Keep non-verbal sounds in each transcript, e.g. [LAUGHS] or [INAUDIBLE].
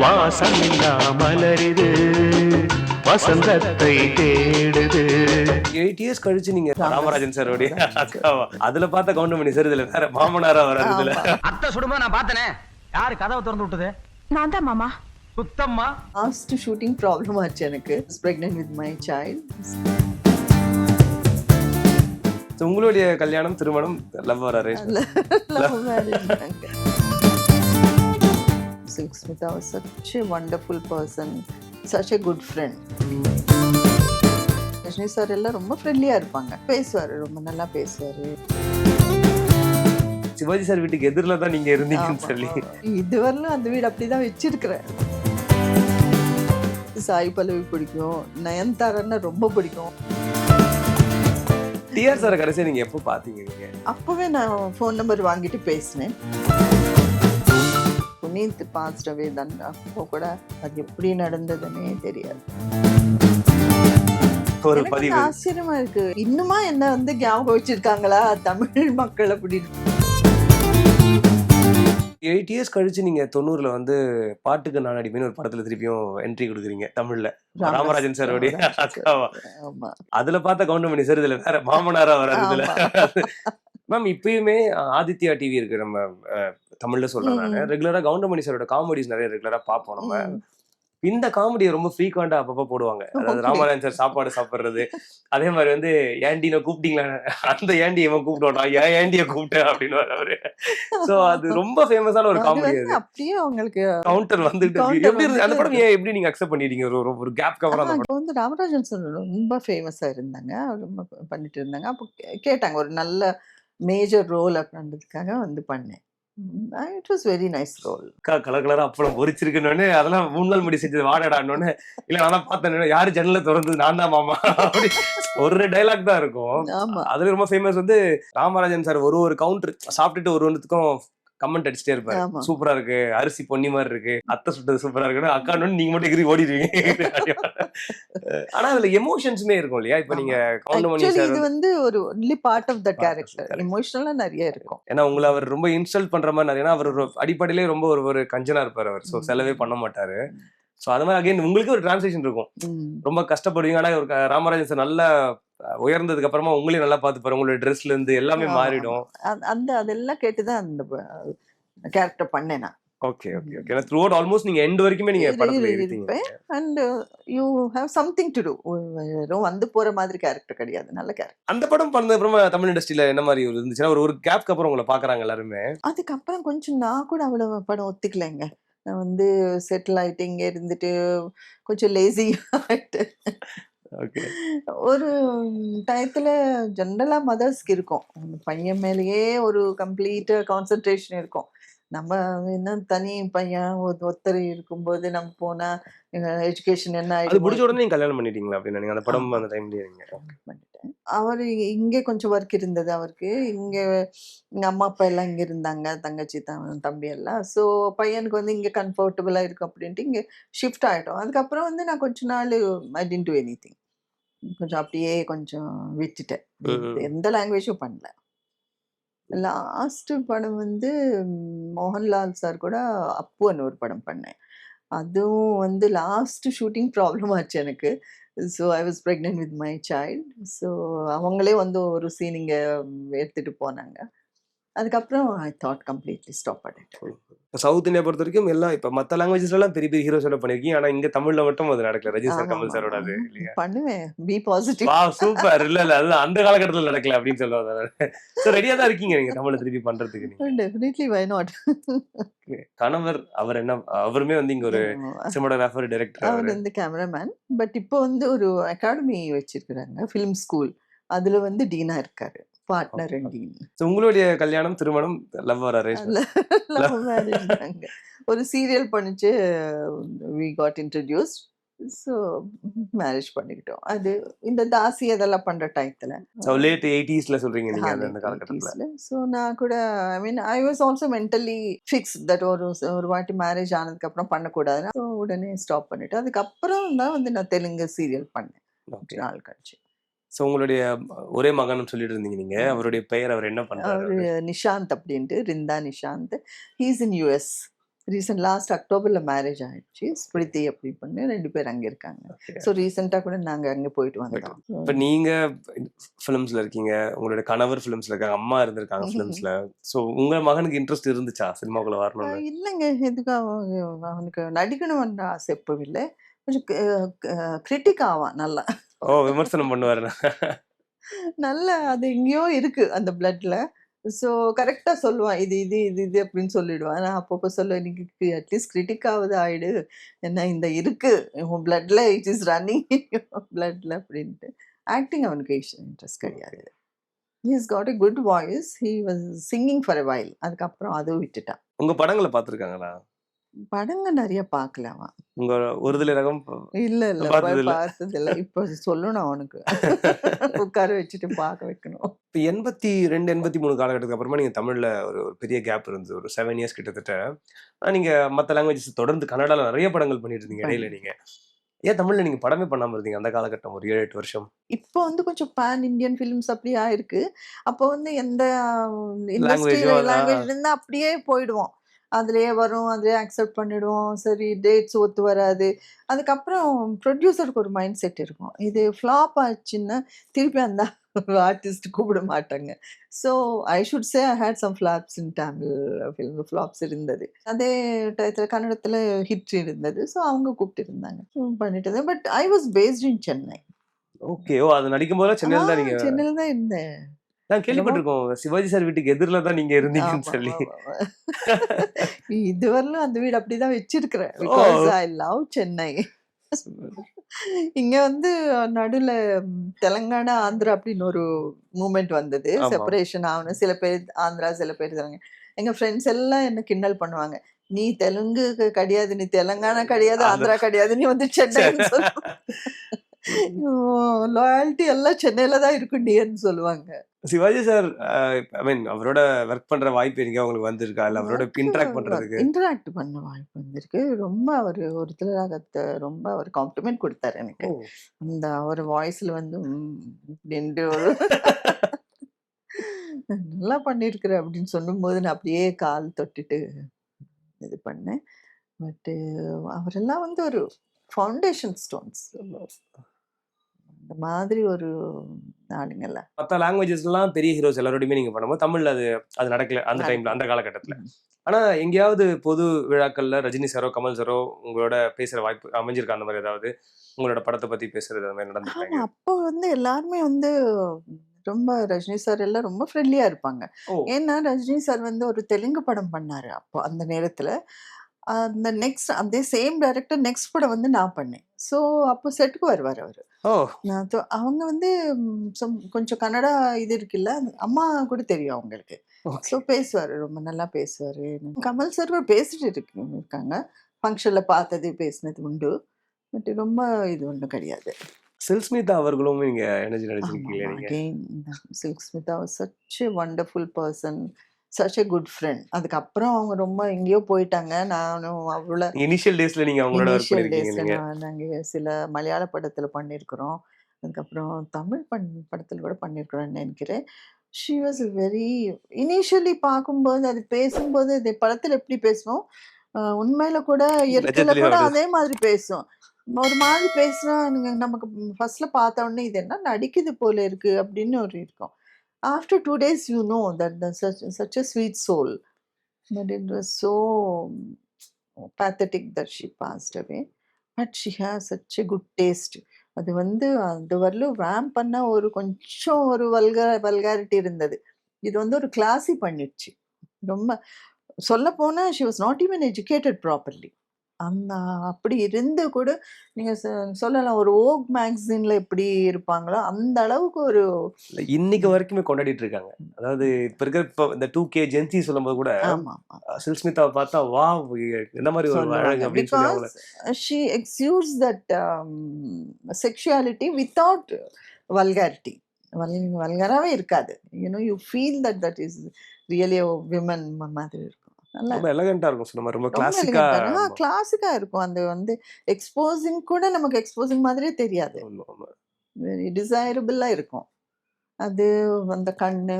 வாசமில்லா மலரிது வசந்தத்தை தேடுது. Eight years கழிச்சு நீங்க ராமராஜன் சாரோடைய அக்காவா [LAUGHS] அதுல பார்த்த கவுண்டமணி சார் இதுல வேற மாமனாரா வராது இதுல. அத்தை சுடுமா நான் பார்த்தனே. யாரு கதவை திறந்து விட்டது? நான் தான் மாமா. சுத்தம்மா? லாஸ்ட் ஷூட்டிங் ப்ராப்ளம் ஆச்சு எனக்கு. ப்ரெக்னென்ட் வித் மை சைல்ட் உங்களுடைய கல்யாணம் திருமணம் லவ் வர [LAUGHS] [LAUGHS] Smitha was such a wonderful person such a good friend Rajini sir எல்லாம் ரொம்ப ஃப்ரெண்ட்லியாக இருப்பாங்க. பேசுவார் ரொம்ப நல்லா பேசுவார். சிவாஜி சார் வீட்டுக்கு எதிரில தான் நீங்க இருந்தீங்கன்னு சொல்லி. இதுவரையிலும் அந்த வீடு அப்படிதான் வச்சிருக்கிறேன். சாய் பல்லவி பிடிக்கும் நயன்தாரன்னா ரொம்ப பிடிக்கும். டிஆர் சார் கடைசியா நீங்க எப்போ பாத்தீங்க நீங்க? அப்பவே நான் ஃபோன் நம்பர் வாங்கிட்டு பேசினேன். புனீத் பாஸ்ட் அவே தான் அப்போ கூட அது எப்படி நடந்ததுன்னே தெரியாது. ஒரு பதிவு. ஆச்சரியமா இருக்கு. இன்னுமா என்ன வந்து ஞாபகம் வச்சிருக்காங்களா? தமிழ் மக்கள் அப்படின்னு. எயிட் இயர்ஸ் கழிச்சு நீங்க தொண்ணூறுல வந்து பாட்டுக்கு நான் அடிப்பேன்னு ஒரு படத்துல திருப்பியும் என்ட்ரி கொடுக்குறீங்க தமிழ்ல. ராமராஜன் சாரோடைய அதுல பார்த்த கவுண்டமணி சார் இதுல வேற மாமனாரா வராது மேம் இப்பயுமே ஆதித்யா டிவி இருக்கு. நம்ம தமிழ்ல சொல்றேன் நான். ரெகுலரா கவுண்டமணி சாரோட காமெடிஸ் நிறைய ரெகுலரா பார்ப்போம் நம்ம. இந்த காமெடியை ரொம்ப ஃப்ரீக்வெண்டா அப்பப்ப போடுவாங்க. அதாவது. ராமராஜன் சார் சாப்பாடு சாப்பிடுறது. அதே மாதிரி வந்து ஏண்டின கூப்பிட்டீங்களா? அந்த ஏண்டி இவன் கூப்பிட்டோம் ஏன் ஏண்டிய கூப்பிட்டேன் அப்படின்னு அவரு. சோ அது ரொம்ப ஃபேமஸான ஒரு காமெடி அது. அப்படியே அவங்களுக்கு கவுண்டர் வந்துட்டு எப்படி அந்த படம் ஏன் எப்படி நீங்க அக்செப்ட் பண்ணிட்டீங்க? ஒரு ஒரு- கேப் கவர் அந்த வந்து ராமராஜன் சார் ரொம்ப ஃபேமஸாக இருந்தாங்க. ரொம்ப பண்ணிட்டு இருந்தாங்க. அப்போ கேட்டாங்க. ஒரு நல்ல மேஜர் ரோல் அப்படின்றதுக்காக வந்து பண்ணேன். It was very nice role colour கலரா அப்பளம் பொரிச்சிருக்குன்னு அதெல்லாம் மூணு நாள் முடி செஞ்சது வாடடான்னு இல்ல நான் தான் பார்த்தேன் யாரு ஜன்னல திறந்தது? நான் தான் மாமா. அப்படி ஒரு டைலாக் தான் இருக்கும். அதுல ரொம்ப ஃபேமஸ் வந்து ராமராஜன் சார் ஒரு ஒரு கவுண்டர் சாப்பிட்டுட்டு ஒரு ஒன்றுத்துக்கும் கமெண்ட் அடிச்சுட்டே இருப்பாரு. சூப்பரா இருக்கு. அரிசி பொன்னி மாதிரி இருக்கு. அத்தை சுட்டது சூப்பரா இருக்குன்னு அக்கா நீங்க மட்டும் எகிரி ஓடிடுவீங்க. ஆனா அதுல எமோஷன்ஸுமே இருக்கும் இல்லையா? இப்ப நீங்க கவுண்டமணி இது வந்து ஒரு only part of the character. எமோஷனலா நிறைய இருக்கும். ஏன்னா உங்களை அவர் ரொம்ப இன்ஸ்டால் பண்ற மாதிரி நிறைய அவர் அடிப்படையிலே ரொம்ப ஒரு ஒரு கஞ்சனா இருப்பாரு அவர். ஸோ செலவே பண்ண மாட்டாரு. ஸோ அது மாதிரி அகைன் உங்களுக்கு ஒரு டிரான்ஸ்லேஷன் இருக்கும். ரொம்ப கஷ்டப்படுவீங்க. ஆனா ஒரு ராமராஜன் சார் நல்லா உயர்ந்ததுக்கு அப்புறமா உங்களையும் நல்லா பார்த்துப்பாரு உங்களோட ட்ரெஸ்ல இருந்து எல்லாமே மாறிடும். அந்த- அதெல்லாம் கேட்டுதான் அந்த கேரக்டர் பண்ணேன் நான். ஓகே ஓகே ஓகே ஏன்னா த்ரூ அவுட் ஆல்மோஸ்ட் நீங்க எண்ட் வரைக்குமே நீங்க படத்துல இரு- இருக்கீங்க and you have something to do வெறும் வந்து போற மாதிரி கேரக்டர் கிடையாது. நல்ல கேரக்டர் அந்த படம் பண்ண அப்புறமா தமிழ் இண்டஸ்ட்ரியில என்ன மாதிரி ஒரு இருந்துச்சுன்னா ஒரு ஒரு கேப்க்கு அப்புறம் உங்களை பாக்குறாங்க எல்லாருமே. அதுக்கப்புறம் கொஞ்சம் நான் கூட அவ்வளவு படம் ஒத்துக்கலைங்க. நான் வந்து செட்டில் ஆயிட்டு இங்க இருந்துட்டு கொஞ்சம் லேசி ஆயிட்டு. ஒரு டயத்துல ஜென்ரலா மதர்ஸ்க்கு இருக்கும். அந்த பையன் மேலேயே ஒரு கம்ப்ளீட் கான்சென்ட்ரேஷன் இருக்கும். நம்ம என்ன தனி பையன் ஒ- ஒருத்தர் இருக்கும்போது நம்ம போனா எஜுகேஷன் என்ன அது முடிஞ்ச உடனே நீங்க கல்யாணம் பண்ணிட்டீங்களா அப்படின்னு? நீங்க அந்த படம் அந்த நீங்க பண்ணிட்டேன். அவர் இங்கே கொஞ்சம் ஒர்க் இருந்தது அவருக்கு. இங்கே எங்கள் அம்மா அப்பா எல்லாம் இங்கே இருந்தாங்க. தங்கச்சி த தம்பி எல்லாம். ஸோ பையனுக்கு வந்து இங்கே கம்ஃபர்டபுளாக இருக்கும் அப்படின்ட்டு இங்கே ஷிஃப்ட் ஆகிட்டோம் அதுக்கப்புறம் வந்து நான் கொஞ்ச நாள் I tend to anything கொஞ்சம் அப்படியே கொஞ்சம் விட்டுட்டேன். எந்த லாங்குவேஜும் பண்ணல. லாஸ்ட் படம் வந்து மோகன்லால் சார் கூட அப்புன்னு ஒரு படம் பண்ணேன். அதுவும் வந்து லாஸ்ட் ஷூட்டிங் ப்ராப்ளம் ஆச்சு எனக்கு. So I was pregnant with my child so அவங்களே வந்து ஒரு சீன் இங்கே எடுத்துகிட்டு போனாங்க. அதுக்கப்புறம் ஐ தாட் கம்ப்ளீட்லி ஸ்டாப் பண்ணிட்டேன் சவுத் இந்தியா பொறுத்த வரைக்கும் எல்லாம் இப்ப மத்த லாங்குவேஜஸ்ல எல்லாம் பெரிய பெரிய ஹீரோஸ் எல்லாம் பண்ணிருக்கீங்க. ஆனா இங்க தமிழ்ல மட்டும் அது நடக்கல. ரஜினி சார் கமல் சாரோட. அது பண்ணுவேன். பி பாசிட்டிவ் வா சூப்பர் இல்ல இல்ல அது அந்த காலகட்டத்துல நடக்கல அப்படின்னு சொல்லுவாங்க. சோ ரெடியா தான் இருக்கீங்க நீங்க தமிழ்ல திருப்பி பண்றதுக்கு நீங்க. டெஃபினெட்லி வை நாட் கணவர் அவர் என்ன அவருமே வந்து இங்க ஒரு சினிமாடோகிராஃபர் டைரக்டர் அவர் வந்து கேமராமேன் பட் இப்போ வந்து ஒரு அகாடமி வச்சிருக்கிறாங்க ஃபிலிம் ஸ்கூல் அதுல வந்து டீனா இருக்காரு. பார்ட்னர் உங்களுடைய கல்யாணம் திருமணம் லவ் லவ் மேரேஜ் ஒரு சீரியல் பண்ணிச்சு we got introduce so marriage பண்ணிக்கிட்டோம். அது இந்த தாசி அதெல்லாம் பண்ற டயத்துல லேட் எயிட்டிஸ்ல சொல்றீங்க நீங்க அந்த காலகட்டத்துல. ஸோ நான் கூட I mean I was also mentally fix that ஒரு ஒரு வாட்டி மேரேஜ் ஆனதுக்கு அப்புறம் பண்ணக்கூடாது ஸோ உடனே ஸ்டாப் பண்ணிட்டு அதுக்கப்புறம் தான் வந்து நான் தெலுங்கு சீரியல் பண்ணேன். நாள் கழிச்சு. சோ உங்களுடைய ஒரே மகன் சொல்லிட்டு இருந்தீங்க நீங்க அவருடைய பெயர் அவர் என்ன அவரு நிஷாந்த் அப்படின்ட்டு ரிந்தா Nishanth. He's in US recent last அக்டோபர்ல marriage ஆயிடுச்சு. ஸ்பிரித்தி அப்படி பண்ணி ரெண்டு பேர் அங்க இருக்காங்க. ஸோ ரீசெண்டா கூட நாங்க அங்க போயிட்டு வந்தோம். இப்ப நீங்க ஃபிலிம்ஸ்ல இருக்கீங்க. உங்களோட கணவர் ஃபிலிம்ஸ்ல இருக்காங்க. அம்மா இருந்திருக்காங்க. [LAUGHS] ஃபிலிம்ஸ்ல சோ உங்க மகனுக்கு இன்ட்ரெஸ்ட் இருந்துச்சா? சினிமாக்குள்ள வரணும்னு. அஹ் இல்லைங்க. எதுக்கு அவன் அவனுக்கு நடிக்கணும்ன்ற ஆசை எப்பவும் இல்லை. கொஞ்சம் கிரிட்டிக் ஆவான் நல்லா. ஓ விமர்சனம் பண்ணுவாரு. நல்ல அது எங்கேயோ இருக்கு அந்த பிளட்ல. ஸோ கரெக்டா சொல்லுவான். இது இது இது இது அப்படின்னு சொல்லிடுவான். நான் அப்பப்போ சொல்லுவேன் நீங்க அட்லீஸ்ட் கிரிட்டிக் ஆகுது ஆயிடு. என்ன இந்த இருக்கு? உன் பிளட்ல இட் இஸ் ரன்னிங் பிளட்ல அப்படின்ட்டு. ஆக்டிங் அவனுக்கு இன்ட்ரெஸ்ட் கிடையாது. He's got a good voice he was singing for a while அதுக்கப்புறம் அதுவும் விட்டுட்டான். உங்க படங்களை பாத்திருக்காங்களா? படங்க நிறைய பார்க்கல அவன். உங்க ஒருதலை ரகம் இல்ல இல்ல பார்த்தது இல்ல. இப்ப சொல்லணும் அவனுக்கு [LAUGHS] உட்கார வச்சுட்டு பார்க்க வைக்கணும். இப்போ எண்பத்தி ரெண்டு எண்பத்தி மூணு காலகட்டத்துக்கு அப்புறமா நீங்க தமிழ்ல ஒரு ஒரு பெரிய கேப் இருந்தது. ஒரு செவன் இயர்ஸ் கிட்டத்தட்ட. ஆனா நீங்க மத்த லாங்குவேஜஸ் தொடர்ந்து கன்னடால நிறைய படங்கள் பண்ணிட்டு இருந்தீங்க இடையில நீங்க. ஏன் தமிழ்ல நீங்க படமே பண்ணாம இருந்தீங்க அந்த காலகட்டம்? ஒரு ஏழு எட்டு வருஷம். இப்போ வந்து கொஞ்சம் பேன் இந்தியன் ஃபிலிம்ஸ் அப்படியே ஆயிருக்கு. அப்போ வந்து எந்த இண்டஸ்ட்ரி. லாங்குவேஜ் இருந்தா அப்படியே போயிடுவோம். அதுலயே வரும் அதுலயே அக்செப்ட் பண்ணிடுவோம். சரி டேட்ஸ் ஒத்து வராது. அதுக்கப்புறம் ப்ரொடியூசருக்கு ஒரு மைண்ட் செட் இருக்கும். இது ஃப்ளாப் ஆச்சுன்னா திருப்பி அந்த ஆர்டிஸ்ட் கூப்பிட மாட்டாங்க. So I should say I had some flops in Tamil film flops இருந்தது. அதே டயத்தில் கன்னடத்தில் ஹிட் இருந்தது. ஸோ அவங்க கூப்பிட்டு இருந்தாங்க. பண்ணிட்டு but I was based in Chennai okay ஓ அது நடிக்கும் போது சென்னையில தான் சென்னையில தான் இருந்தேன். நான் கேள்விப்பட்டிருக்கோம். சிவாஜி சார் வீட்டுக்கு எதிரில தான் நீங்க இருந்தீங்கன்னு சொல்லி. [LAUGHS] இதுவரையிலும் அந்த வீடு அப்படிதான் வச்சிருக்கிறேன். ஐ லவ் சென்னை இங்க வந்து நடுவுல தெலுங்கானா ஆந்திரா அப்படின்னு ஒரு மூமெண்ட் வந்தது. செப்பரேஷன் ஆகணும். சில பேர் ஆந்திரா சில பேர் தெலுங்கு. எங்க ஃப்ரெண்ட்ஸ் எல்லாம் என்ன கிண்டல் பண்ணுவாங்க. நீ தெலுங்கு கிடையாது நீ தெலுங்கானா கிடையாது ஆந்திரா. ஆந்திரா கிடையாது நீ வந்து சென்னை [LAUGHS] லாயல்ட்டி எல்லாம் சென்னையில தான் இருக்குண்டியன்னு சொல்லுவாங்க. சிவாஜி சார் ஐ மீன் அவரோட ஒர்க் பண்ற வாய்ப்பு எங்க உங்களுக்கு வந்திருக்கா. இல்ல அவரோட இன்டராக்ட் பண்றதுக்கு. இன்டராக்ட் பண்ண வாய்ப்பு வந்திருக்கு. ரொம்ப அவர் ஒரு திலராகத்தை ரொம்ப அவர் காம்ப்ளிமெண்ட் கொடுத்தாரு எனக்கு. அந்த அவர் வாய்ஸ்ல வந்து ஒரு [LAUGHS] நல்லா பண்ணியிருக்கிற அப்படின்னு சொல்லும்போது நான் அப்படியே கால் தொட்டுட்டு இது பண்ணேன். பட்டு அவரெல்லாம் வந்து ஒரு ஃபவுண்டேஷன் ஸ்டோன்ஸ் அந்த மாதிரி ஒரு ஆளுங்கல்ல மத்த லாங்குவேஜஸ் எல்லாம் பெரிய ஹீரோஸ் எல்லாரோடையுமே நீங்க பண்ணும்போது தமிழ்ல அது அது நடக்கல அந்த டைம்ல அந்த காலகட்டத்துல. ஆனா எங்கேயாவது பொது விழாக்கள்ல ரஜினி சாரோ கமல் சாரோ உங்களோட பேசுற வாய்ப்பு அமைஞ்சிருக்கா? அந்த மாதிரி ஏதாவது உங்களோட படத்தை பத்தி பேசுறது அந்த மாதிரி நடந்திருக்காங்க அப்போ வந்து எல்லாருமே வந்து ரொம்ப ரஜினி சார் எல்லாம் ரொம்ப ஃப்ரெண்ட்லியா இருப்பாங்க. ஏன்னா ரஜினி சார் வந்து ஒரு தெலுங்கு படம் பண்ணாரு அப்போ அந்த நேரத்துல. அந்த நெக்ஸ்ட் அதே சேம் டைரக்டர் நெக்ஸ்ட் படம் வந்து நான் பண்ணேன். ஸோ அப்போ செட்டுக்கு வருவார் அவர். அவங்க வந்து கொஞ்சம் கன்னடா இது இருக்குல்ல அம்மா கூட தெரியும் அவங்களுக்கு. ஸோ பேசுவார் ரொம்ப நல்லா பேசுவார். கமல் சார் பேசிட்டு இருக்கு இருக்காங்க. ஃபங்க்ஷனில் பார்த்தது பேசினது உண்டு. பட் ரொம்ப இது ஒன்றும் கிடையாது. சில்ஸ்மிதா அவர்களும் நீங்க எனர்ஜி நடிச்சிருக்கீங்க நீங்க? Again Silk Smitha such wonderful person such a good friend அதுக்கப்புறம் அவங்க ரொம்ப எங்கேயோ போயிட்டாங்க. நானும் அவ்வளோ இனிஷியல் டேஸ்ல நீங்க அவங்களோட இனிஷியல் டேஸ்ல நாங்கள் சில மலையாள படத்துல பண்ணியிருக்கிறோம் அதுக்கப்புறம் தமிழ் பண் படத்துல கூட பண்ணியிருக்கிறோம்னு நினைக்கிறேன். ஷி வாஸ் வெரி இனிஷியலி பார்க்கும்போது அது பேசும்போது இது படத்துல எப்படி பேசுவோம்? உண்மையில கூட இயற்கையில கூட அதே மாதிரி பேசும். ஒரு மாதிரி பேசுனா நமக்கு ஃபர்ஸ்ட்ல பார்த்த உடனே இது என்ன நடிக்குது போல இருக்கு அப்படின்னு ஒரு இருக்கும். After two days you know that such a sweet soul but it was so mm, pathetic that she passed away. But she have such a good taste அது வந்து அது வரலும் ரேம் பண்ண ஒரு கொஞ்சம் ஒரு வல்க வல்காரிட்டி இருந்தது. இது வந்து ஒரு கிளாஸி பண்ணிடுச்சு. ரொம்ப சொல்ல போனால் she was not even educated properly அந்த அப்படி இருந்து கூட நீங்க சொ- சொல்லலாம் ஒரு ஓக் மேக்சின்ல எப்படி இருப்பாங்களோ அந்த அளவுக்கு ஒரு இல்ல, இன்னைக்கு வரைக்குமே கொண்டாடிட்டு இருக்காங்க. அதாவது இப்ப இருக்கிற இப்ப இந்த டூ கே ஜென்சி சொல்லும்போது கூட ஆமா ஆமா சில்ஸ்மிதாவை பார்த்தா வா என்ன மாதிரி ஒரு அழகு சொல்லுவாங்க அப்படின்னு சொல்லி அவங்கள because she exudes that sexuality without vulgarity வல்கராகவே இருக்காது. You know you feel that that is really women மாதிரி இருக்கும். ரொம்ப எலகண்டா இருக்கும் சொன்ன ரொம்ப கிளாசிக்கா கிளாசிக்கா இருக்கும். அது வந்து எக்ஸ்போசிங் கூட நமக்கு எக்ஸ்போசிங் மாதிரியே தெரியாது. வெரி டிசைரபிளா இருக்கும். அது அந்த கண்ணு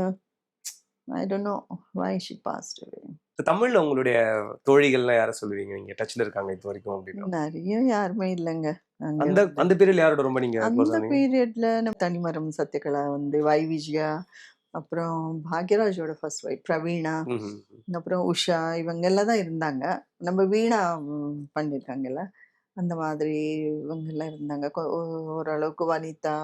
I don't know why she passed தமிழ்ல உங்களுடைய தோழிகள்லாம் யார சொல்லுவீங்க? நீங்க டச்ல இருக்காங்க இப்போ வரைக்கும் அப்படின்னா. நிறைய யாருமே இல்லைங்க. அந்த. அந்த பீரியட்ல யாரோட ரொம்ப நீங்க அந்த பீரியட்ல நம்ம தனிமரம் சத்யகலா வந்து வை விஜயா அப்புறம் பாக்யராஜோட ஃபர்ஸ்ட் ஒய்ஃப் பிரவீணா. அப்புறம் உஷா இவங்க எல்லாம் தான் இருந்தாங்க. நம்ம வீணா பண்ணியிருக்காங்கல்ல அந்த மாதிரி இவங்க எல்லாம் இருந்தாங்க. ஓரளவுக்கு வனிதா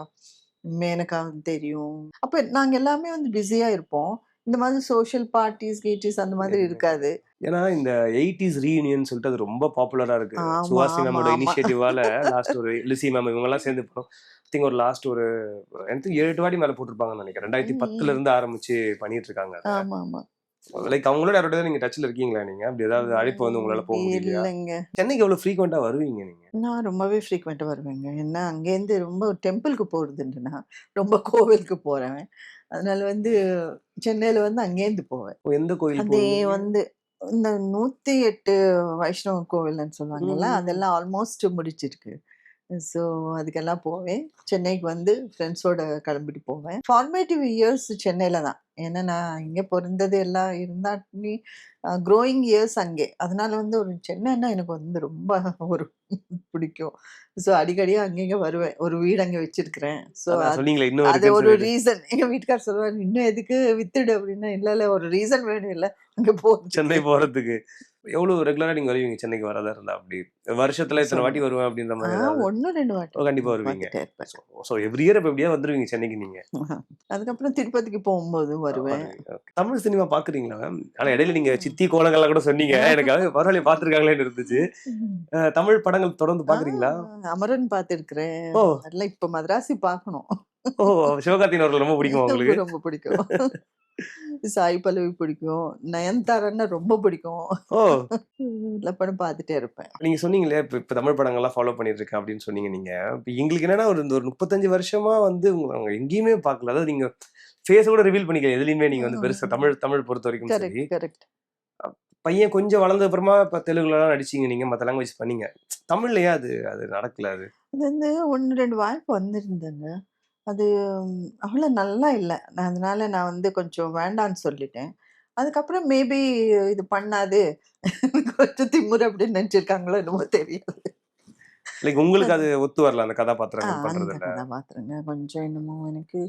மேனகா தெரியும். அப்ப நாங்க எல்லாமே வந்து பிஸியா இருப்போம். இந்த மாதிரி சோஷியல் பார்ட்டிஸ் கீட்டிஸ் அந்த மாதிரி இருக்காது. ஏன்னா இந்த எயிட்டிஸ் ரீயூனியன் சொல்லிட்டு அது ரொம்ப பாப்புலரா இருக்கு. ஆமா, மேமோட. இனிஷியேட்டிவால லாஸ்ட் ஒரு லிசி மேம் இவங்க எல்லாம் சேர்ந்து போனோம். திங்க் ஒரு லாஸ்ட் ஒரு எனக்கு ஏழு வாட்டி மேல போட்டிருப்பாங்கன்னு நினைக்கிறேன். ரெண்டாயிரத்தி பத்துல இருந்து ஆரம்பிச்சு பண்ணிட்டு இருக்காங்க ஆமா ஆமா. லைக் அவங்களோட யாரோட நீங்க டச்ல இருக்கீங்களா நீங்க? அப்படி ஏதாவது அழைப்பு வந்து உங்களால போக முடியலையா? இல்லைங்க. சென்னைக்கு எவ்வளவு ஃப்ரீக்வெண்டா வருவீங்க நீங்க? நான் ரொம்பவே ஃப்ரீக்வெண்ட்டாக வருவேங்க. ஏன்னா அங்கேருந்து ரொம்ப டெம்பிளுக்கு போகிறதுன்ட்டுனா ரொம்ப கோவிலுக்கு போகிறேன் அதனால வந்து சென்னையில் வந்து அங்கேருந்து போவேன். எந்த கோயில் அதே? வந்து இந்த நூற்றி எட்டு வைஷ்ணவ கோவில்னு சொல்லுவாங்கல்ல. அதெல்லாம் ஆல்மோஸ்ட் முடிச்சிருக்கு. ஸோ அதுக்கெல்லாம் போவேன். சென்னைக்கு வந்து ஃப்ரெண்ட்ஸோட கிளம்பிட்டு போவேன். ஃபார்மேட்டிவ் இயர்ஸ் சென்னையில் தான். ஏன்னா நான் இங்கே பிறந்தது எல்லாம் இருந்தாட்டி க்ரோயிங் இயர்ஸ் அங்கே. அதனால வந்து ஒரு சென்னைன்னா எனக்கு வந்து ரொம்ப ஒரு பிடிக்கும். ஸோ அடிக்கடி அங்கங்க வருவேன். ஒரு வீடு அங்கே வச்சிருக்கிறேன். ஸோ அது ஒரு. ரீசன் எங்க வீட்டுக்கார் சொல்லுவாரு இன்னும் எதுக்கு வித்துடு? அப்படின்னா இல்ல இல்ல ஒரு ரீசன் வேணும் இல்ல. அங்க போ சென்னை போறதுக்கு. எவ்வளவு ரெகுலரா நீங்க வருவீங்க சென்னைக்கு வரதா இருந்தா அப்படி? வருஷத்துல இத்தனை வாட்டி வருவேன் அப்படின்ற மாதிரி? ஒன்னு ரெண்டு வாட்டி. ஓ, கண்டிப்பா வருவீங்க. ஸோ எவ்ரி இயர் இப்போ எப்படியா வந்துருவீங்க சென்னைக்கு நீங்க? [LAUGHS] அதுக்கப்புறம் திருப்பதிக்கு போகும்போது வருவேன். தமிழ் சினிமா பாக்குறீங்களா மேம் ஆனா இடையில நீங்க சித்தி கோலங்கள்லாம் கூட சொன்னீங்க. [LAUGHS] எனக்கு பரவாயில்ல பாத்துருக்காங்களேன்னு இருந்துச்சு. தமிழ் படங்கள் தொடர்ந்து பாக்குறீங்களா? அமரன் பார்த்திருக்கிறேன் ஓ. அதெல்லாம் இப்ப மദ്രാசி பார்க்கணும் ஓ சிவகார்த்தின் அவர்கள் ரொம்ப [LAUGHS] பிடிக்குமா உங்களுக்கு? ரொம்ப பிடிக்கும். சாய் பல்லவி பிடிக்கும். நயன்தாரன்னா ரொம்ப பிடிக்கும். ஓ! எல்லா படம் பார்த்துட்டே இருப்பேன். நீங்க சொன்னீங்களே இப்ப இப்ப தமிழ் படங்கள்லாம் ஃபாலோ பண்ணிட்டு இருக்கேன் அப்படின்னு சொன்னீங்க நீங்க. இப்ப எங்களுக்கு என்னன்னா ஒரு இந்த ஒரு முப்பத்தஞ்சு வருஷமா வந்து அவங்க எங்கேயுமே பார்க்கல. அதாவது நீங்க ஃபேஸ் கூட ரிவீல் பண்ணிக்கல எதுலயுமே நீங்க வந்து பெருசா தமிழ் தமிழ் பொறுத்த வரைக்கும் சரி. கரெக்ட் பையன் கொஞ்சம் வளர்ந்த அப்புறமா இப்ப தெலுங்குலாம் நடிச்சீங்க நீங்க மத்த லாங்குவேஜ் பண்ணீங்க. தமிழ்லயே அது? அது நடக்கல அது. அது வந்து ஒன்று ரெண்டு வாய்ப்பு வந்திருந்தேங்க. அது அவ்வளோ நல்லா இல்லை. நான் அதனால நான் வந்து கொஞ்சம் வேண்டான்னு சொல்லிட்டேன். அதுக்கப்புறம் மேபி இது பண்ணாது. கொஞ்சம் திமுரு அப்படின்னு நினச்சிருக்காங்களோ என்னமோ தெரியாது. லைக் உங்களுக்கு அது ஒத்து வரல அந்த ஆ, கதாபாத்திரங்கள் அந்த பண்றதுல. கதாபாத்திரங்க கொஞ்சம் என்னமோ எனக்கு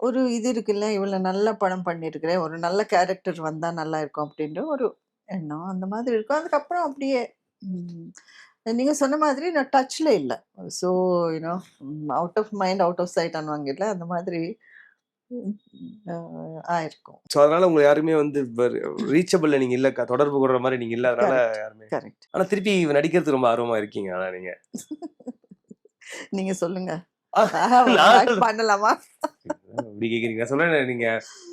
ஒரு இது இருக்குல்ல இவ்வளோ நல்ல படம் பண்ணியிருக்கிறேன் ஒரு நல்ல கேரக்டர் வந்தால் நல்லா இருக்கும் அப்படின்ற ஒரு எண்ணம் அந்த மாதிரி இருக்கும். அதுக்கப்புறம் அப்படியே ம், நீங்க சொன்ன மாதிரி நான் டச்ல இல்லை. So you know out of mind out of sight அனுவாங்கல்ல அந்த மாதிரி ஆயிருக்கும். சோ அதனால உங்க யாருமே வந்து ரீச்சபிள்ல நீங்க இல்ல தொடர்பு கொள்ற மாதிரி நீங்க இல்ல அதனால. யாருமே கரெக்ட் ஆனா திருப்பி நடிக்கிறதுக்கு ரொம்ப ஆர்வமா இருக்கீங்க ஆனா நீங்க. [LAUGHS] நீங்க சொல்லுங்க. பண்ணலாமா? இப்படி கேக்குறீங்க? நான் சொல்றேன் நீங்க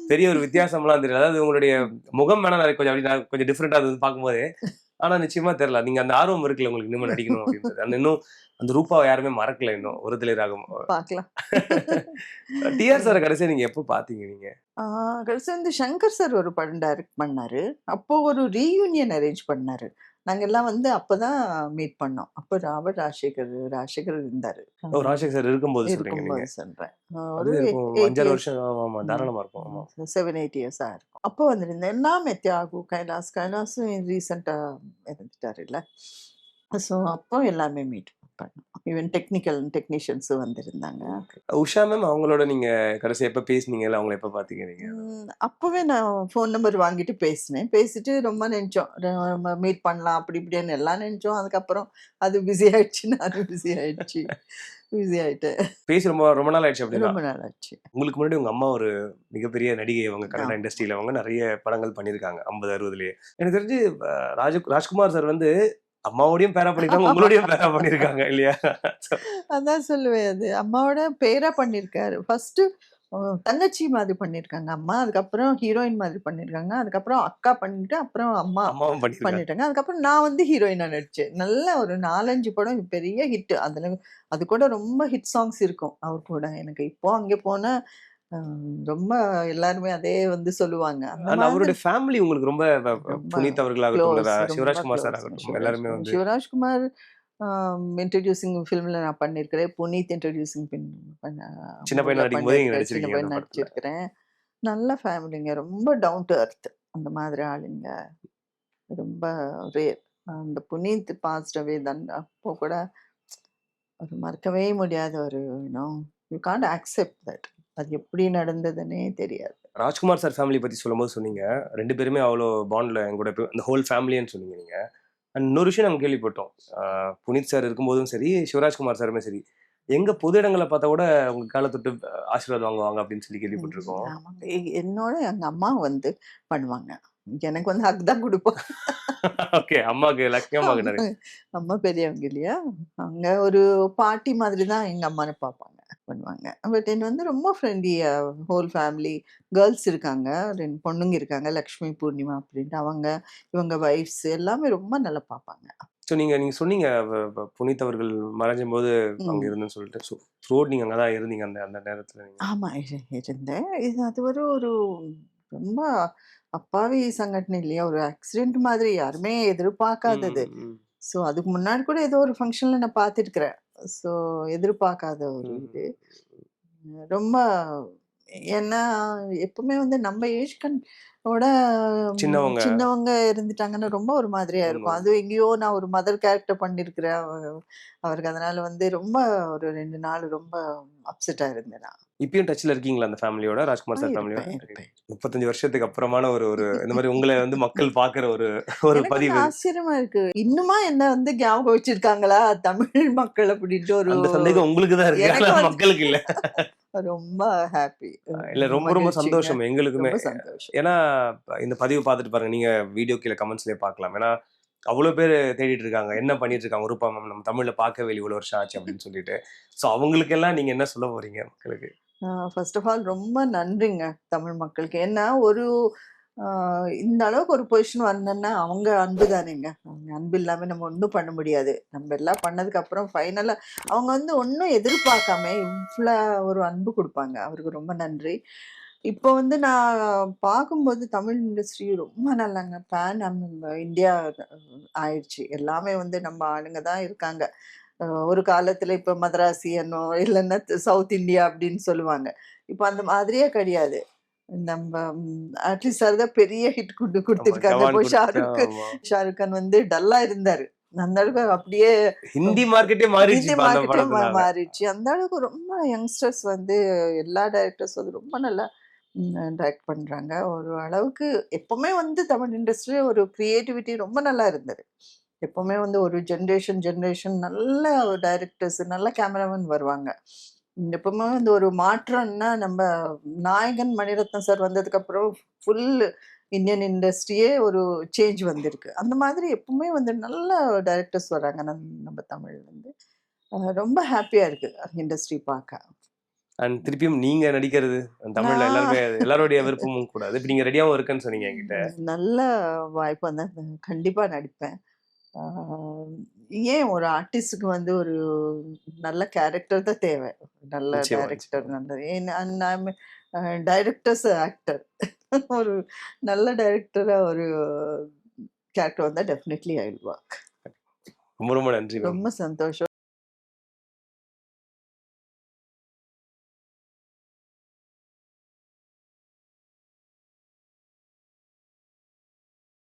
பெரிய ஒரு வித்தியாசம்லாம் தெரியல. அதாவது உங்களுடைய முகம் வேணா கொஞ்சம் அப்படி கொஞ்சம் டிஃப்ரெண்டா அது பார்க்கும்போது ஆனா நிச்சயமா தெரியல. நீங்க அந்த ஆர்வம் இருக்குல்ல உங்களுக்கு இன்னும் நடிக்கணும் அப்படின்றது. அந்த இன்னும் அந்த ரூபாவை யாருமே மறக்கல இன்னும். ஒரு ராகம் பார்க்கலாம். [LAUGHS] டிஆர் சார் கடைசியா நீங்க எப்போ பாத்தீங்க நீங்க? கடைசி வந்து சங்கர் சார் ஒரு படம் டைரக்ட் பண்ணாரு. அப்போ ஒரு ரீயூனியன் அரேஞ்ச் பண்ணாரு. நாங்க எல்லாம் வந்து அப்பதான் மீட் பண்ணோம். அப்போ ராபர்ட் ராஜசேகர் ராஜசேகர் இருந்தாரு ராஜசேகர் சார் இருக்கும்போது இருக்கும்போது சொல்றேன். ஒரு அஞ்சாறு. வருஷம் தாராளமா இருக்கும். செவன் எயிட் இயர்ஸாக இருக்கும். அப்போ வந்திருந்தேன் எல்லாமே தியாகு கைலாஸ் கைலாஸும் ரீசெண்டாக இறந்துட்டார் இல்லை ஸோ அப்போ எல்லாமே மீட் ஈவன் டெக்னிக்கல் டெக்னீஷியன்ஸும் வந்திருந்தாங்க. உஷா மேம் அவங்களோட நீங்க கடைசி எப்ப பேசுனீங்கல்ல அவங்கள எப்ப உம், அப்போவே நான் ஃபோன் நம்பர் வாங்கிட்டு பேசினேன். பேசிட்டு ரொம்ப நினச்சோம் மீட் பண்ணலாம். அப்படி இப்படின்னு எல்லாம் நினச்சோம் அதுக்கப்புறம் அது பிஸி ஆயிடுச்சு நானும் பிஸி ஆயிடுச்சு. பிஸி ஆயிட்டேன் பேசி ரொம்ப ரொம்ப நாள் ஆயிடுச்சு அப்படின்னா? ரொம்ப நாள் ஆச்சு. உங்களுக்கு முன்னாடி உங்க அம்மா ஒரு மிகப்பெரிய நடிகை. அவங்க கன்னட. இண்டஸ்ட்ரியில அவங்க நிறைய படங்கள் பண்ணியிருக்காங்க. ஐம்பது அறுபதுலயே. எனக்கு தெரிஞ்சு ராஜ ராஜ்குமார் சார் வந்து அம்மாவோடையும் பேரா பண்ணிருக்காங்க உங்களோடையும் பேரா பண்ணிருக்காங்க இல்லையா? அதான் சொல்லுவேன் அது அம்மாவோட பேரா பண்ணியிருக்காரு. ஃபர்ஸ்ட் தங்கச்சி மாதிரி பண்ணியிருக்காங்க அம்மா அதுக்கப்புறம் ஹீரோயின் மாதிரி பண்ணியிருக்காங்க அதுக்கப்புறம் அக்கா பண்ணிட்டு அப்புறம் அம்மா அம்மாவும் பண்ணிருக்காங்க பண்ணிட்டாங்க. அதுக்கப்புறம் நான் வந்து ஹீரோயினா நடிச்சேன். நல்ல ஒரு நாலஞ்சு படம் பெரிய ஹிட் அதுல அது கூட ரொம்ப ஹிட் சாங்ஸ் இருக்கும் அவர் கூட. எனக்கு இப்போ அங்கே போனா ரொம்ப எல்லாருமே அதே வந்து சொல்லுவாங்க அவருடைய ஃபேமிலி உங்களுக்கு ரொம்ப புனித் அவர்களாகட்டும் சிவராஜ்குமார் சார். ஆகட்டும் எல்லாருமே. வந்து சிவராஜ்குமார் இன்ட்ரடியூசிங் ஃபிலிம்ல நான் பண்ணியிருக்கிறேன் புனீத் இன்ட்ரடியூசிங் பண்ண சின்ன பையனா. சின்ன பையன். நடிச்சிருக்கிறேன் நல்ல ஃபேமிலிங்க. ரொம்ப டவுன் டூ எர்த். அந்த மாதிரி ஆளுங்க. ரொம்ப ரேர். அந்த புனீத் பாஸ்ட் அவே தன் அப்போ கூட ஒரு மறக்கவே முடியாத ஒரு you know you can't accept that. அது எப்படி நடந்ததுன்னே தெரியாது. ராஜ்குமார் சார் ஃபேமிலி பத்தி சொல்லும்போது சொன்னீங்க. 2 பேருமே அவ்வளோ பாண்ட்ல என் கூட இந்த ஹோல் ஃபேமிலின்னு சொன்னீங்க நீங்க. அண்ட் இன்னொரு விஷயம் நாங்க கேள்விப்பட்டோம். புனித் சார் இருக்கும்போதும் சரி, சிவராஜ்குமார் சாருமே சரி, எங்க பொது இடங்கள்ல பார்த்தா கூட உங்க கால தொட்டு ஆசீர்வாதம் வாங்குவாங்க அப்படின்னு சொல்லி. கேள்விப்பட்டிருக்கோம். என்னோட எங்க அம்மா வந்து பண்ணுவாங்க. எனக்கு வந்து ஹக் தான் குடுப்பாங்க. ஓகே. அம்மாக்கு நெறைய அம்மா பெரியவங்க இல்லையா? அவங்க ஒரு பாட்டி மாதிரி தான் எங்க அம்மான்னு பார்ப்பாங்க. பண்ணுவாங்க. பட் என்ன வந்து ரொம்ப ஃப்ரெண்ட்லியா ஹோல் ஃபேமிலி கேர்ல்ஸ் இருக்காங்க. 2 பொண்ணுங்க இருக்காங்க. லக்ஷ்மி, பூர்ணிமா அப்படின்ட்டு அவங்க, இவங்க வைஃப்ஸ் எல்லாமே ரொம்ப நல்லா பார்ப்பாங்க. ஸோ நீங்க நீங்க சொன்னீங்க புனித் அவர்கள் மறைஞ்சம்போது அங்க ம். இருந்தேன்னு சொல்லிட்டு. ஸோ த்ரூஅவுட் நீங்க அங்க தான் இருந்தீங்க அந்த அந்த நேரத்துல நீங்க. ஆமா. இரு இருந்தேன். இது அது ஒரு ஒரு ரொம்ப அப்பாவி சங்கடன இல்லையா? ஒரு ஆக்சிடென்ட் மாதிரி யாருமே எதிர்பார்க்காதது. ஸோ அதுக்கு முன்னாடி கூட ஏதோ ஒரு ஃபங்ஷன்ல நான் பார்த்துருக்கிறேன். ஸோ எதிர்பார்க்காத ஒரு. இது. ரொம்ப ஏன்னா எப்பவுமே வந்து நம்ம ஏஜ் ஓட சின்னவங்க. சின்னவங்க இருந்துட்டாங்கன்னா ரொம்ப ஒரு மாதிரியா இருக்கும். அதுவும் எங்கேயோ நான் ஒரு மதர் கேரக்டர் பண்ணியிருக்கிறேன். அவ அவருக்கு அதனால வந்து ரொம்ப ஒரு 2 நாள் ரொம்ப அப்செட்டா இருந்தேன். இப்பயும் டச்ல இருக்கீங்களா அந்த ஃபேமிலியோட? ராஜ்குமார் சார் ஃபேமிலியோட? 35 வருஷத்துக்கு அப்புறமான ஒரு ஒரு இந்த மாரி உங்கள வந்து மக்கள் பார்க்குற ஒரு ஒரு பதிவு. ஆச்சரியமா இருக்கு. இன்னுமா என்ன வந்து ஞாபகம் வச்சிருக்காங்களா? தமிழ் மக்கள் அப்படின்ட்டு ஒரு சந்தேகம் உங்களுக்கு தான் இருக்கு. மக்களுக்கு இல்ல. [LAUGHS] ரொம்ப ஹாப்பி. இல்ல ரொம்ப ரொம்ப. சந்தோஷம் எங்களுக்குமே. ஏன்னா இந்த பதிவு பார்த்துட்டு பாருங்க. நீங்க வீடியோ கீழ கமெண்ட்ஸ்லயே பார்க்கலாம். ஏன்னா அவ்வளோ பேர் தேடிட்டு இருக்காங்க. என்ன பண்ணிட்டு இருக்காங்க? உருப்பா மேம் நம்ம தமிழ்ல பார்க்கவே இவ்வளோ வருஷம் ஆச்சு அப்படின்னு சொல்லிட்டு. ஸோ அவங்களுக்கெல்லாம் நீங்க என்ன சொல்ல போறீங்க மக்களுக்கு? ஃபர்ஸ்ட் ஆஃப் ஆல் ரொம்ப நன்றிங்க தமிழ் மக்களுக்கு. ஏன்னா ஒரு இந்த அளவுக்கு ஒரு பொசிஷன் வரணும்னா அவங்க அன்பு தானேங்க. அவங்க அன்பு இல்லாமல் நம்ம ஒன்றும் பண்ண முடியாது. நம்ம எல்லாம் பண்ணதுக்கு அப்புறம் ஃபைனலாக அவங்க வந்து ஒன்றும் எதிர்பார்க்காம இவ்வளோ ஒரு அன்பு கொடுப்பாங்க அவருக்கு ரொம்ப நன்றி. இப்போ வந்து நான் பார்க்கும்போது தமிழ் இண்டஸ்ட்ரி ரொம்ப நல்லாங்க. பேன் நம்ம இந்தியா ஆயிடுச்சு. எல்லாமே வந்து நம்ம ஆளுங்க தான் இருக்காங்க. அ ஒரு காலத்துல இப்ப மதராசியனோ இல்லன்னா சவுத் இந்தியா அப்படின்னு சொல்லுவாங்க. இப்ப அந்த மாதிரியே கிடையாது. நம்ம அட்லீஸ்ட் சார் தான் பெரிய ஹிட் ஆமா. குடுத்துருக்காங்க. இப்போ ஷாருக். ஷாருக் கான் வந்து டல்லா இருந்தாரு. அந்த அளவுக்கு அப்படியே ஹிந்தி மார்க்கெட்டே மாறிடுச்சு ஹிந்தி மார்க்கெட்டே. மாறிடுச்சு. அந்த அளவுக்கு ரொம்ப யங்ஸ்டர்ஸ் வந்து எல்லா டைரக்டர்ஸ் வந்து ரொம்ப நல்லா டைரக்ட் பண்ணுறாங்க ஒரு அளவுக்கு எப்போவுமே வந்து தமிழ் இண்டஸ்ட்ரியில் ஒரு க்ரியேட்டிவிட்டி ரொம்ப நல்லா இருந்தது. எப்பவுமே வந்து ஒரு ஜென்ரேஷன் ஜென்ரேஷன் நல்ல டைரக்டர்ஸ், நல்ல கேமராமேன் வருவாங்க. எப்பவுமே வந்து ஒரு மாற்றம்னா நம்ம நாயகன் மணிரத்னம் சார் வந்ததுக்கப்புறம் ஃபுல் இந்தியன் இண்டஸ்ட்ரியே ஒரு சேஞ்ச் வந்திருக்கு. அந்த மாதிரி எப்பவுமே வந்து நல்ல டைரக்டர்ஸ் வராங்க நம் நம்ம தமிழ்லேருந்து ரொம்ப ஹாப்பியாக இருக்குது இண்டஸ்ட்ரி பார்க்க. அண்ட் திருப்பியும் நீங்க நடிக்கிறது தமிழ்ல எல்லாருமே எல்லாருடைய விருப்பமும் கூட. அது இப்ப நீங்க ரெடியாவும் இருக்கேன்னு சொன்னீங்க என்கிட்ட. நல்ல வாய்ப்பு வந்தா கண்டிப்பா நடிப்பேன். ஏன் ஒரு ஆர்டிஸ்ட்க்கு வந்து ஒரு நல்ல கேரக்டர் தான் தேவை. நல்ல நிச்சயமா, டைரக்டர் நிச்சயமா. நல்ல ஏன்னா ஐ அ டைரக்டர்ஸ் ஆக்டர். ஒரு நல்ல டைரக்டரா ஒரு கேரக்டர் வந்தா டெஃபினெட்லி ஐ வொர்க். ரொம்ப ரொம்ப நன்றி. ரொம்ப சந்தோஷம்.